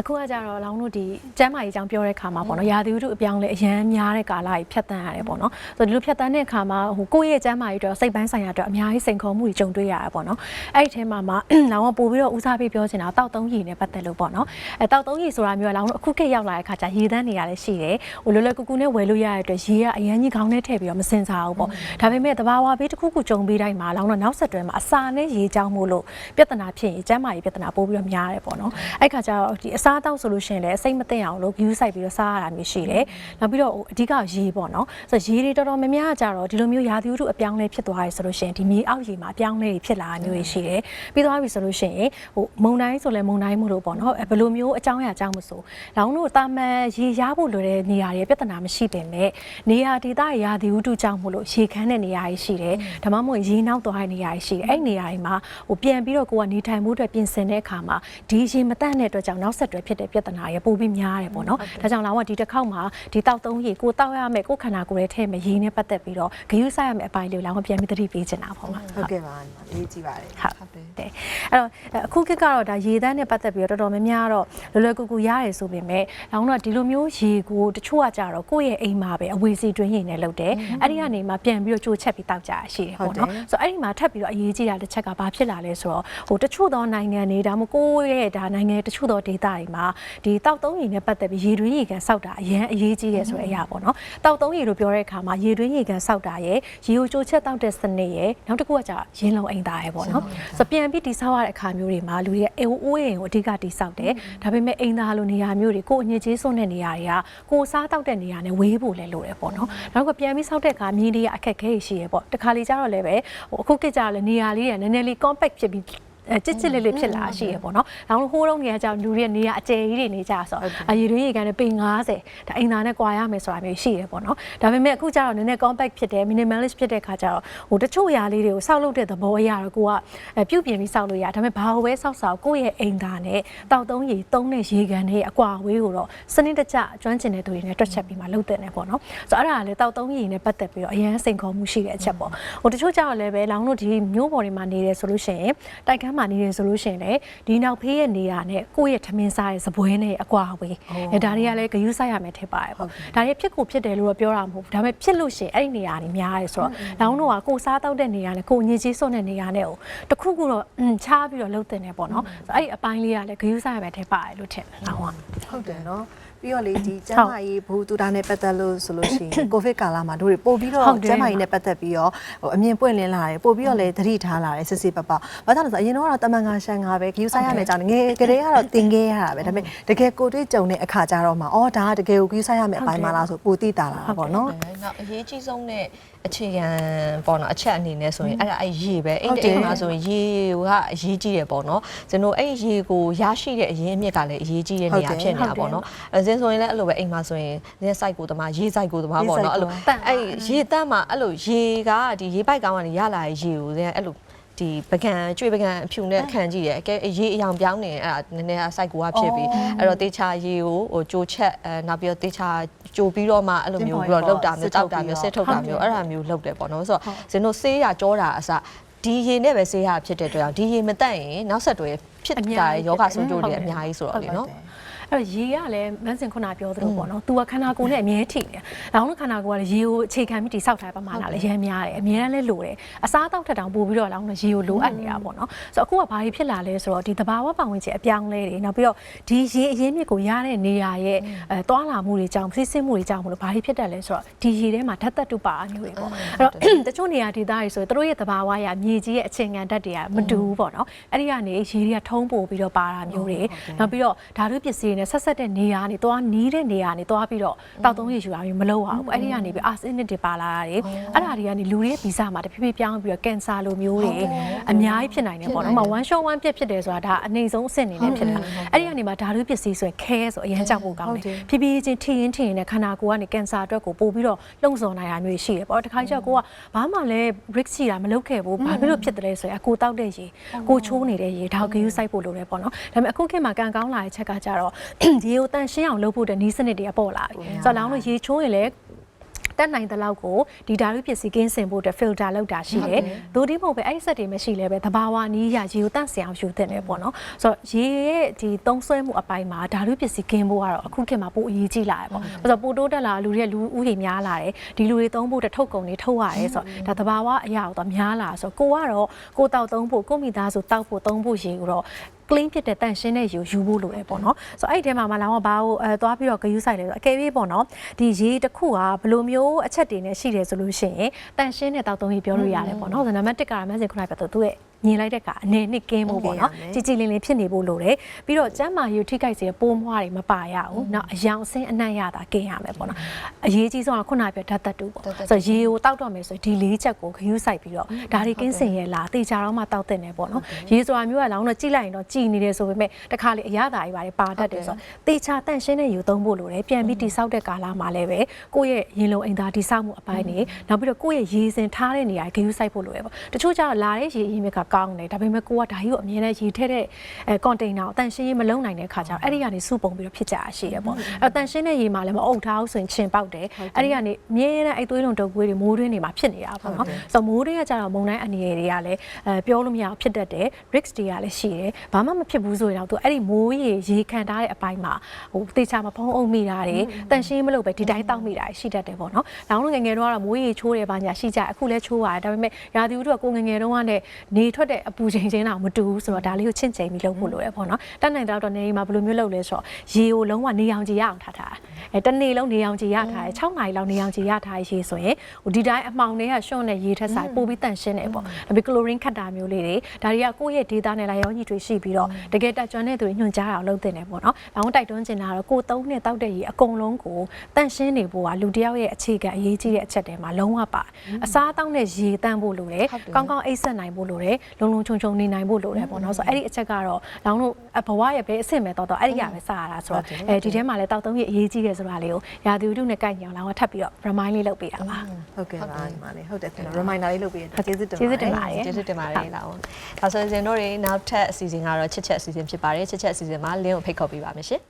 အခုကကြတော့လောင်းတို့ဒီကျမ်းမာရေးအကြောင်းပြောတဲ့ခါမှာပေါ့နော်ရာသီဥတုအပြောင်းလဲအရန်များတဲ့ကာလကြီးဖြတ်တန်းရတယ်ပေါ့နော်ဆိုတော့ဒီလိုဖြတ်တန်းတဲ့ခါမှာဟိုကိုယ့်ရဲ့ကျမ်းမာရေးအတွက်စိတ်ပိုင်းဆိုင်ရာအတွက်အများကြီးစိန်ခေါ်မှုတွေကြုံတွေ့ရတယ်ပေါ့နော်အဲ့ဒီထဲမှာမှလောင်းကပို့ပြီးတော့ဦးစားပေးပြောချင်တာတောက်သုံးရည်နဲ့ပတ်သက်လို့ပေါ့နော်အဲတောက်သုံးရည်ဆိုတာမျိုးကလောင်းတို့အခုခေတ်ရောက်လာတဲ့ခါကျရေတန်းနေရလဲရှိတယ်ဟိုလွယ်လွယ်ကူကူနဲ့ဝယ်လို့ရတဲ့အတွက်ရေကအရန်ကြီးခေါင်းနဲ့ထည့်ပြီးတော့မစင်စားဘူးပေါ့ဒါပေမဲ့တဘာဝဘေးတစ်ခုခုကြုံပြီးတိုင်းမှာလောင်းတော့နောက်ဆက်တွဲမှာအစာနဲ့ရေကြောင်းမို့လို့ပြဿနာဖြစ်ရင်ကျမ်းမာရေးပြဿနာပို့ပြီးတော့များတယ်ပေါ့နော်အဲ့ခါကျတော့ဒီအစားအသောက်ဆိုလို့ရှိရင်လည်းစိတ်မသိအောင်လို့ view ဆိုင်ပြီးတော့စားရတာမျိုးရှိတယ်နောက်ပြီးတော့ဟိုအဓိကရေပေါ့နော်ဆိုတော့ရေတွေတော်တော်များများကကြတော့ဒီလိုမျိုးရာသီဥတုအပြောင်းလဲဖြစ်သွားရဆိုလို့ရှိရင်ဒီမြေအောက်ရေမှာအပြောင်းလဲတွေဖြစ်လာတာမျိုးတွေရှိတယ်ပြီးသွားပြီဆိုလို့ရှိရင်ဟိုမုန်တိုင်းဆိုလဲမုန်တိုင်းမို့လို့ပေါ့နော်အဲဘယ်လိုမျိုးအကြောင်းအရာအကြောင်းမဆိုလောင်းတို့တာမန်ရေရဖို့လိုတဲ့နေရာတွေပြဿနာမရှိပင်မဲ့နေရာဒေသရာသီဥတုကြောင့်မို့လို့ရေခမ်းတဲ့နေရာတွေရှိတယ်ဒါမှမဟုတ်ရေနောက်သွားတဲ့နေရာတွေရှိတယ်အဲ့ဒီနေရာတွေမှာဟိုပြန်ပြီးတော့ကိုကနေထိုင်မှုအတွက်ပြင်ဆင်တဲ့အခါမှာဒီရေမတန့်တဲ့အတွက်ကြောင့်နောက်ဆက်တွဲဖြစ်တဲ့ပြဿနာတွေပိုပြီးများတယ်ပေါ့နော်ဒါကြောင့်လောင်းကဒီတစ်ခေါက်မှာဒီတောက်သုံးရေကိုတောက်ရမယ်ကိုခန္ဓာကိုယ်ရဲ့ထဲမှာရေနဲ့ပတ်သက်ပြီးတော့ဂရုစိုက်ရမယ်အပိုင်းလေးကိုလောင်းကပြန်ပြီးသတိပေးချင်တာပေါ့နော်ဟုတ်ကဲ့ပါညီမလေးကြည့်ပါတယ်ဟုတ်တယ်တဲ့အဲ့တော့အခုခေတ်ကတော့ဒါရေတန်းနဲ့ပတ်သက်ပြီးတော့တော်တော်များများတော့လွယ်လွယ်ကူကူရတယ်ဆိုပေမဲ့လောင်းတော့ဒီလိုမျိုးရေကိုတချို့ကကြတော့ကိုယ့်ရဲ့အိမ်မှာပဲအဝေစီတွင်းရေနဲ့လုပ်တယ်အဲ့ဒီကနေမှပြန်ပြီးတော့ကြိုချက်ပြီးတောက်ကြရရှိတယ်ပေါ့နော်ဆိုတော့အဲ့ဒီမှာထပ်ပြီးတော့အရေးကြီးတာတစ်ချက်ကဘာဖြစ်လာလဲဆိုတော့ဟိုတချို့သောနိုင်ငံတွေဒါမှမဟုတ်ကိုယ့်ရဲ့ဒါနိုင်ငံတချို့သောဒေသတွေမှာဒီတောက်သုံးရေနဲ့ပတ်သက်ပြီးရေတွင်းရေကန်စောက်တာအရင်အရေးကြီးတယ်ဆိုတဲ့အရာပေါ့နော်တောက်သုံးရေလို့ပြောတဲ့အခါမှာရေတွင်းရေကန်စောက်တာရဲ့ရေကိုကြိုချက်တောက်တဲ့စနစ်ရဲ့နောက်တစ်ခုကကြရင်းလုံးအိမ်သားရဲ့ပေါ့နော်ဆိုပြန်ပြီးတိဆောက်ရတဲ့အခါမျိုးတွေမှာလူတွေရဲ့အိမ်အိုးအိမ်ကိုအဓိကတိဆောက်တယ်ဒါပေမဲ့အိမ်သားလိုနေရာမျိုးတွေကိုအညစ်အကြေးစွန့်တဲ့နေရာတွေကကိုစားတောက်တဲ့နေရာနဲ့ဝေးဖို့လည်းလိုတယ်ပေါ့နော်နောက်ကပြန်ပြီးဆောက်တဲ့အခါမြေလေးကအခက်အခဲရှိရပေါ့တခါလေကျတော့လည်းပဲဟိုအခုကိကြတော့လည်းနေရာလေးတွေနည်းနည်းလေး compact ဖြစ်ပြီးအဲ ချစ်ချစ်လေးလေးဖြစ်လာရှိရပေါ့နော်။နောက်ဟိုးတော့နေရာကြောင့်လူတွေနေရာအကျယ်ကြီးတွေနေကြဆိုတော့အရေတွင်းရေကန်နဲ့ပေ90ဒါအိမ်သားနဲ့ကွာရမယ်ဆိုတာမျိုးရှိရပေါ့နော်။ဒါပေမဲ့အခုကျတော့နည်းနည်း compact ဖြစ်တယ် minimalist ဖြစ်တဲ့ခါကျတော့ဟိုတချို့အရာလေးတွေကိုစောက်လုပ်တဲ့သဘောအရာတော့ကိုကအဲပြုတ်ပြင်ပြီးစောက်လို့ရဒါပေမဲ့ဘာလို့ပဲစောက်စောက်ကိုယ့်ရဲ့အိမ်သားနဲ့တောက်သုံးရေသုံးတဲ့ရေကန်တွေအကွာအဝေးကိုတော့စနစ်တကျကျွမ်းကျင်တဲ့သူတွေနဲ့တွက်ချက်ပြီးမှလုပ်တဲ့နေပေါ့နော်။ဆိုတော့အဲ့ဒါကလည်းတောက်သုံးရေနဲ့ပတ်သက်ပြီးတော့အရန်စိန်ခေါ်မှုရှိတဲ့အချက်ပေါ့။ဟိုတချို့ကျတော့လည်းပဲလောင်တို့ဒီမျိုးပေါ်တွေမှာနေတယ်ဆိုလို့ရှိရင်တိုက်ခန်းမှာနေတယ်ဆိုလို့ရှိရင်လည်းဒီနောက်ဖေးရဲ့နေရာနဲ့ကိုယ့်ရဲ့ထမင်းစားရဲ့စပွဲနဲ့အကွာအဝေးအဲဒါတွေကလည်းဂရုစိုက်ရမယ်ထင်ပါတယ်ပေါ့။ဒါတွေဖြစ်ကိုဖြစ်တယ်လို့တော့ပြောတာမဟုတ်ဘူး။ဒါပေမဲ့ဖြစ်လို့ရှိရင်အဲ့ဒီနေရာတွေများတယ်ဆိုတော့လောင်တို့ကကိုယ်စားတောက်တဲ့နေရာနဲ့ကိုယ်ညစ်ကြေးစွန့်တဲ့နေရာနဲ့ကိုတခုခုတော့အင်းချားပြီးတော့လှုပ်တင်နေပေါ့နော်။ဆိုတော့အဲ့ဒီအပိုင်းလေးကလည်းဂရုစိုက်ရမယ်ထင်ပါတယ်လို့ထင်တယ်လောင်ကဟုတ်တယ်နော် ပြီးတော့လေဒီကျန်းမာရေးဘူတူတာနဲ့ပတ်သက်လို့ဆိုလို့ရှိရင်ကိုဗစ်ကာလမှာတို့တွေပို့ပြီးတော့ဟုတ်တယ်ကျန်းမာရေးနဲ့ပတ်သက်ပြီးတော့ဟိုအမြင်ပွင့်လင်းလာတယ်ပို့ပြီးတော့လေသတိထားလာတယ်စစ်စစ်ပပဘာသာလဲဆိုအရင်တော့တမန်ငါရှန်ငါပဲဂယူဆိုင်ရမယ်ကြောင်းငယ်ကလေးကတော့တင်ခဲ့ရတာပဲဒါပေမဲ့တကယ်ကိုတွေ့ကြုံတဲ့အခါကျတော့မှအော်ဒါကတကယ်ကိုဂယူဆိုင်ရမယ်အပိုင်းမလားဆိုပိုသိတာလာတာပေါ့နော်နောက်အရေးကြီးဆုံးတဲ့အခြေခံပေါ့နော်အချက်အနေနဲ့ဆိုရင်အဲ့ဒါအဲ့ရေပဲအဲ့ဟုတ်ဒီတယ်အိမ်မှာဆိုရင်ရေကအရေးကြီးတယ်ပေါ့နော်ကျွန်တော်အဲ့ရေကိုရရှိတဲ့အရင်းအမြစ်ကလည်းအရေးကြီးတဲ့နေရာဟုတ်တယ်ဖြစ်နေတာပေါ့နော်အဲဇင်းဆိုရင်လည်းအဲ့လိုပဲအိမ်မှာဆိုရင်ဇင်း site ကိုတမရေ site ကိုတမပေါ့နော်အဲ့လိုတန့်သွားအဲ့ရေတန့်မှာအဲ့လိုရေကဒီရေပိုက်ကောင်းကနေရလာတဲ့ရေကိုဇင်းအဲ့လို ဒီပကံကျွေပကံအဖြူနဲ့ခံကြည့်တယ်အကဲရေအယောင်ပြောင်းနေအဲ့ဒါနည်းနည်း site ကိုကဖြစ်ပြီးအဲ့တော့တေချာရေကိုဟိုကြိုချက်အဲနောက်ပြီးတော့တေချာကြိုပြီးတော့မှအဲ့လိုမျိုးပြီးတော့လောက်တာမျိုးတောက်တာမျိုးစစ်ထုတ်တာမျိုးအဲ့ဒါမျိုးလုပ်တယ်ပေါ့နော်ဆိုတော့ဇင်းတို့ဆေးရကြောတာအစဒီရေနဲ့ပဲဆေးရဖြစ်တဲ့အတွက်ကြောင့်ဒီရေမတက်ရင်နောက်ဆက်တွဲဖြစ်အများတာကြီးယောဂဆုံးဖြစ်ကြိုတယ်တွေအများကြီးဆိုတော့လေနော် အဲ့တော့ရေကလည်းမန်းစင်ခုနပြောသလိုပေါ့နော်။ तू ကခန္ဓာကိုယ်နဲ့အမြဲထိနေ။လောင်းလို့ခန္ဓာကိုယ်ကလည်းရေကိုအခြေခံပြီးတိဆောက်ထားတဲ့ပမာဏလည်းရမ်းများတယ်။အမြဲတမ်းလည်းလိုတယ်။အစားအသောက်ထက်တောင်ပိုပြီးတော့လောင်းလို့ရေကိုလိုအပ်နေတာပေါ့နော်။ဆိုတော့အခုကဘာကြီးဖြစ်လာလဲဆိုတော့ဒီတဘာဝပတ်ဝန်းကျင်အပြောင်းလဲတွေနောက်ပြီးတော့ဒီရေအရင်းမြစ်ကိုရတဲ့နေရာရဲ့အဲတွာလာမှုတွေကြောင့်ဖိစစ်မှုတွေကြောင့်မလို့ဘာကြီးဖြစ်တတ်လဲဆိုတော့ဒီရေထဲမှာဓာတ်သက်တုပါအမျိုးတွေပေါ့။အဲ့တော့တချို့နေရာဒေသတွေဆိုသူတို့ရဲ့တဘာဝရမြေကြီးရဲ့အခြေခံဓာတ်တွေကမတူဘူးပေါ့နော်။အဲ့ဒီကနေရေတွေကထုံးပို့ပြီးတော့ပါတာမျိုးတွေနောက်ပြီးတော့ဓာတုပစ္စည်းတွေနဲ့ဆက်ဆက်တဲ့နေရာကနေသွားနီးတဲ့နေရာကနေသွားပြီးတော့တောက်သုံးရေယူတာမျိုးမလုပ်ရဘူးအဲ့ဒီကနေပြီးအာဆင်းနစ်တွေပါလာတာတွေအဲ့ဒါတွေကနေလူတွေရဲ့ဗီဇမှာတဖြည်းဖြည်းပြောင်းပြီးတော့ကင်ဆာလိုမျိုးတွေအများကြီးဖြစ်နိုင်တယ်ပေါ့နော်။1 shot 1ပြက်ဖြစ်တယ်ဆိုတာဒါအနေဆုံးအဆင့်အနေနဲ့ဖြစ်တာအဲ့ဒီကနေမှဓာတုပစ္စည်းဆိုရင်ခဲဆိုအရင်ကြောက်ဖို့ကောင်းတယ်ဖြည်းဖြည်းချင်းထင်းရင်ထင်းရင်နဲ့ခန္ဓာကိုယ်ကနေကင်ဆာအတွက်ကိုပို့ပြီးတော့လှုံ့ဆော်နိုင်တာမျိုးရှိတယ်ပေါ့တခါကျကိုကဘာမှလည်း brick ရှိတာမလုပ်ခဲ့ဘူးဘာဖြစ်လို့ဖြစ်တယ်လဲဆိုရင်အကိုတောက်တဲ့ရေကိုချိုးနေတဲ့ရေဒါကိုဂယူစိုက်ဖို့လိုတယ်ပေါ့နော်ဒါပေမဲ့အခုခေတ်မှာကံကောင်းလာတဲ့ချက်ကကြတော့ရေကိုတန်ရှင်းအောင်လုပ်ဖို့တဲ့နီးစနစ်တွေကပေါ်လာပြီဆိုတော့လောင်းလို့ရေချိုးရင်လည်းတက်နိုင်တဲ့လောက်ကိုဒီဓာတ်ပစ္စည်းကင်းစင်ဖို့အတွက် filter လောက်တာရှိတယ်။ဒိုဒီမဟုတ်ပဲအဲ့ဒီစက်တွေမရှိလဲပဲသဘာဝနီးရရေကိုတန့်စင်အောင်ယူသင့်တယ်ပေါ့နော်။ဆိုတော့ရေရဲ့ဒီသုံးဆွဲမှုအပိုင်းမှာဓာတ်ပစ္စည်းကင်းဖို့ကတော့အခုခေတ်မှာပိုအရေးကြီးလာတယ်ပေါ့။ဆိုတော့ပိုတိုးတက်လာလူတွေလူဦးရေများလာတယ်။ဒီလူတွေသုံးဖို့အတွက်ထုတ်ကုန်တွေထုတ်ရတယ်ဆိုတော့ဒါသဘာဝအရာတော့များလာဆိုတော့ကိုကတော့ကိုတောက်သုံးဖို့ကိုမိသားစုတောက်ဖို့သုံးဖို့ရေကိုတော့ clean ဖြစ်တဲ့တန့်ရှင်းတဲ့ရေကိုယူဖို့လိုတယ်ပေါ့နော်ဆိုတော့အဲ့ဒီထဲမှာမလာတော့ဘာကိုအဲသွားပြီးတော့ဂယူးဆိုင်လဲဆိုတော့အကယ်၍ပေါ့နော်ဒီရေတစ်ခုကဘယ်လိုမျိုးအချက်တွေနဲ့ရှိတယ်ဆိုလို့ရှိရင်တန့်ရှင်းတဲ့တောက်သုံးရေပြောလို့ရတယ်ပေါ့နော်ဆိုတော့နံပါတ်1ကမန်းစင်ခုနကပြောတော့သူ့ရဲ့ မြင်လိုက်တဲ့အခါအနေနဲ့ကင်းဖို့ပေါ့နော်ကြည်ကြည်လင်လင်ဖြစ်နေဖို့လိုတယ်ပြီးတော့ကျမ်းမာရေးထိခိုက်စေတဲ့ပိုးမွှားတွေမပါရဘူးနောက်အယောင်ဆင်းအနှံ့ရတာကင်းရမယ်ပေါ့နော်အရေးကြီးဆုံးကခုနပြောဓာတ်သတ္တုပေါ့ဆိုတော့ရေကိုတောက်တော့မယ်ဆိုဒီလေးချက်ကိုခရူးဆိုင်ပြီးတော့ဒါတွေကင်းစင်ရဲ့လားတေချာတော့မှတောက်တဲ့နေပေါ့နော်ရေဆိုတာမျိုးကလောင်းတော့ကြည်လိုက်ရင်တော့ကြည်နေတယ်ဆိုပေမဲ့တခါလေအရသာကြီးပါတယ်ပါတတ်တယ်ဆိုတော့တေချာတန့်ရှင်းတဲ့ယူသုံးဖို့လိုတယ်ပြန်ပြီးတိဆောက်တဲ့ကာလမှာလည်းပဲကိုယ့်ရဲ့ရင်လုံးအိမ်သာတိဆောက်မှုအပိုင်းနေနောက်ပြီးတော့ကိုယ့်ရဲ့ရေစင်ထားတဲ့နေရာခရူးဆိုင်ဖို့လိုရပေါ့တချို့ကျတော့လာတဲ့ရေရင်မြက်ကကောင်းတယ်ဒါပေမဲ့ကိုကဒါကြီးကိုအမြဲတမ်းရေထည့်တဲ့အဲကွန်တိန်နာကိုတန့်ရှင်းရေးမလုံးနိုင်တဲ့ခါကျတော့အဲ့ဒီကနေစုပုံပြီးတော့ဖြစ်ကြရရှိရပေါ့အဲတန့်ရှင်းတဲ့ရေမှာလည်းမအုပ်ထားဘူးဆိုရင်ချင်ပေါက်တယ်အဲ့ဒီကနေအမြဲတမ်းအဲ့သွေးလုံးတုပ်ကွေးတွေမိုးတွင်းတွေမှာဖြစ်နေတာပေါ့နော်ဆိုတော့မိုးတွင်းကကျတော့မုန်တိုင်းအနေရတွေကလည်းအဲပြောလို့မရအောင်ဖြစ်တတ်တယ် risk တွေကလည်းရှိတယ်ဘာမှမဖြစ်ဘူးဆိုရင်တော့သူအဲ့ဒီမိုးရေရေခံထားတဲ့အပိုင်းမှာဟိုတေချာမဖုံးအုပ်မိတာတွေတန့်ရှင်းမလို့ပဲဒီတိုင်းတောက်မိတာရှိတတ်တယ်ပေါ့နော်။နောက်တော့ငယ်ငယ်တော့ကတော့မိုးရေချိုးတယ်ပါညာရှိကြအခုလည်းချိုးရတယ်ဒါပေမဲ့ရာသီဥတုကကိုငယ်ငယ်တော့ကနေနေထွက်တဲ့အပူချိန်ချင်းတော့မတူဘူးဆိုတော့ဒါလေးကိုချင့်ချိန်ပြီးလုပ်ဖို့လိုတယ်ပေါ့နော်။တတ်နိုင်တော့နေမှာဘယ်လိုမျိုးလုပ်လဲဆိုတော့ရေကိုလုံးဝနေအောင်ကြည်ရအောင်ထားထား။အဲတနေ့လုံးနေအောင်ကြည်ရထားတယ်6နာရီလောက်နေအောင်ကြည်ရထားရေဆိုရင်ဟိုဒီတိုင်းအမှောင်တွေကရှွန့်တဲ့ရေထက်ဆိုင်ပို့ပြီးတန့်ရှင်းတယ်ပေါ့။ဒါပေမဲ့ကလိုရင်းခတ်တာမျိုးလေးတွေဒါတွေကကိုယ့်ရဲ့ data နဲ့လာရောညီတွေရှိပြီးတော့တကယ်တက်ကြွတဲ့သူတွေညွှန်ကြားတာကိုလုပ်တင်တယ်ပေါ့နော်။ဘာလို့တိုက်တွန်းချင်တာကတော့ကိုသုံးနဲ့တောက်တဲ့ရေအကုန်လုံးကိုတန့်ရှင်းနေဖို့ကလူတစ်ယောက်ရဲ့အခြေခံအရေးကြီးတဲ့အချက်တွေမှာလုံးဝပါအစားအသောက်နဲ့ရေတန့်ဖို့လိုတယ်ကောင်းကောင်းအိပ်ဆက်နိုင်ဖို့လိုတယ်လုံလုံချုံချုံနေနိုင်ဖို့လိုတယ်ပေါ့နော်ဆိုတော့အဲ့ဒီအချက်ကတော့လောင်းတို့ဘဝရဲ့ပဲအဆင့်ပဲတော့တော့အဲ့ဒီရပဲစရတာဆိုတော့အဲဒီထဲမှာလည်းတောက်သုံးရေအရေးကြီးတယ်ဆိုတာလေးကိုရာသီဥတုနဲ့ကိုက်ညီအောင်လောင်းကထပ်ပြီးတော့ remind လေးလုပ်ပေးတာပါဟုတ်ကဲ့ပါညီမလေးဟုတ်တယ်ကျွန်တော် reminder လေးလုပ်ပေးရကျေးဇူးတင်ကျေးဇူးတင်ပါပါတယ်ကျေးဇူးတင်ပါတယ်လာအောင်ဒါဆိုရင်တို့တွေနောက်ထပ်အစီအစဉ်ကတော့ချစ်ချက်အစီအစဉ်ဖြစ်ပါတယ်ချစ်ချက်အစီအစဉ်မှာလင်းကိုဖိတ်ခေါ်ပေးပါမယ်ရှင်